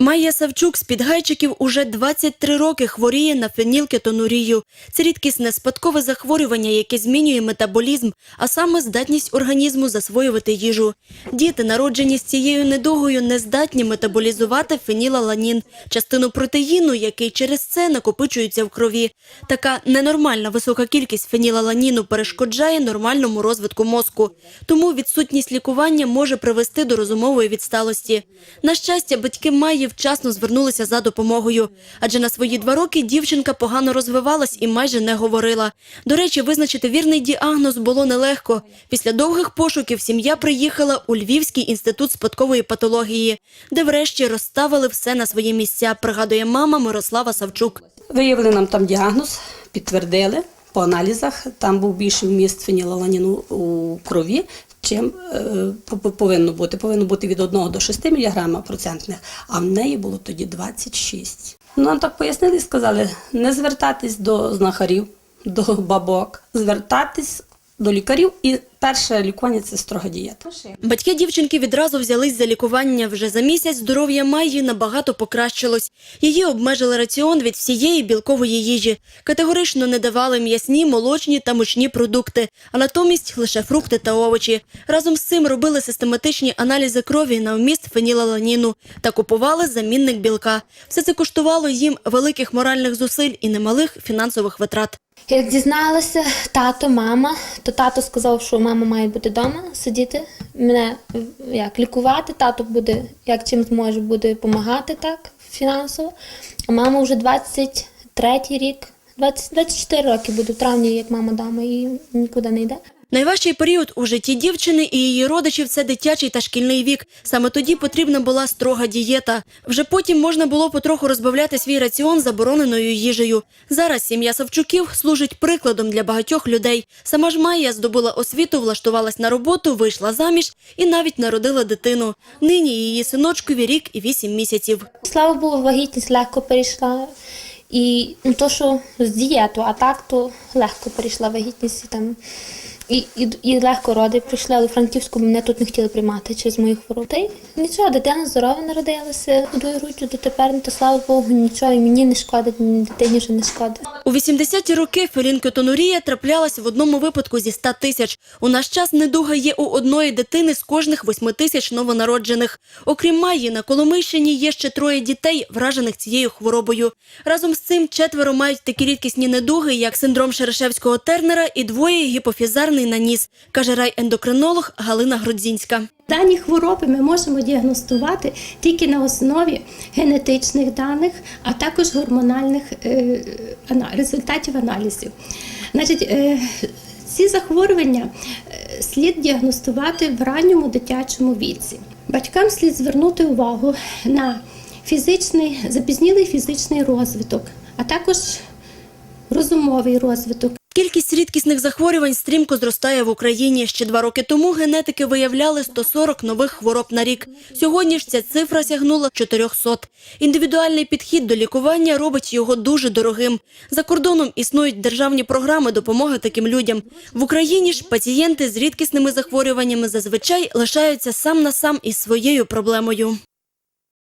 Майя Савчук з Підгайчиків уже 23 роки хворіє на фенілкетонурію. Це рідкісне спадкове захворювання, яке змінює метаболізм, а саме здатність організму засвоювати їжу. Діти, народжені з цією недугою, не здатні метаболізувати фенілаланін, частину протеїну, який через це накопичується в крові. Така ненормальна висока кількість фенілаланіну перешкоджає нормальному розвитку мозку. Тому відсутність лікування може привести до розумової відсталості. На щастя, батьки Майї вчасно звернулися за допомогою, адже на свої два роки дівчинка погано розвивалась і майже не говорила. До речі, визначити вірний діагноз було нелегко. Після довгих пошуків сім'я приїхала у Львівський інститут спадкової патології, де врешті розставили все на свої місця, пригадує мама Мирослава Савчук. Виявили нам там діагноз, підтвердили по аналізах. Там був більший вміст фенілаланіну у крові, чим е, повинно бути. Повинно бути від 1 до 6 мг процентних, а в неї було тоді 26. Ну, Нам так пояснили і сказали, не звертатись до знахарів, до бабок, звертатись до лікарів. І перше лікування це строга дієта. Батьки дівчинки відразу взялись за лікування. Вже за місяць здоров'я Майї набагато покращилось. Її обмежили раціон від всієї білкової їжі. Категорично не давали м'ясні, молочні та мучні продукти, а натомість лише фрукти та овочі. Разом з цим робили систематичні аналізи крові на вміст фенілаланіну та купували замінник білка. Все це коштувало їм великих моральних зусиль і немалих фінансових витрат. Як дізналася тато, мама, то тато сказав, що мама має бути вдома, сидіти, мене як лікувати, тато буде, як чим зможе, буде допомагати так фінансово. А мама вже 23 рік, 20, 24 роки буде в травні, як мама дама, і нікуди не йде. Найважчий період у житті дівчини і її родичів це дитячий та шкільний вік. Саме тоді потрібна була строга дієта. Вже потім можна було потроху розбавляти свій раціон забороненою їжею. Зараз сім'я Савчуків служить прикладом для багатьох людей. Сама ж Майя здобула освіту, влаштувалась на роботу, вийшла заміж і навіть народила дитину. Нині її синочкові рік і вісім місяців. Слава Богу, вагітність легко перейшла. І то, що з дієту, а так то легко перейшла вагітність. Там, і, і, і легко роди прийшли, але Франківську мене тут не хотіли приймати через моїх хворобу. Та й нічого, дитина здорова народилася, годую груддю дотепер, то слава Богу, нічого, і мені не шкодить, ні дитині вже не шкодить. У 80-ті роки фелінкетонурія траплялась в одному випадку зі 100 тисяч. У наш час недуга є у одної дитини з кожних 8 тисяч новонароджених. Окрім Майї, на Коломийщині є ще троє дітей, вражених цією хворобою. Разом з цим четверо мають такі рідкісні недуги, як синдром Шерешевського тернера і двоє гіпофізарний наніс, каже райендокринолог Галина Грудзінська. Дані хвороби ми можемо діагностувати тільки на основі генетичних даних, а також гормональних е, результатів аналізів. Значить, е, ці захворювання е, слід діагностувати в ранньому дитячому віці. Батькам слід звернути увагу на фізичний, запізнілий фізичний розвиток, а також розумовий розвиток. Кількість рідкісних захворювань стрімко зростає в Україні. Ще два роки тому генетики виявляли 140 нових хвороб на рік. Сьогодні ж ця цифра сягнула 400. Індивідуальний підхід до лікування робить його дуже дорогим. За кордоном існують державні програми допомоги таким людям. В Україні ж пацієнти з рідкісними захворюваннями зазвичай лишаються сам на сам із своєю проблемою.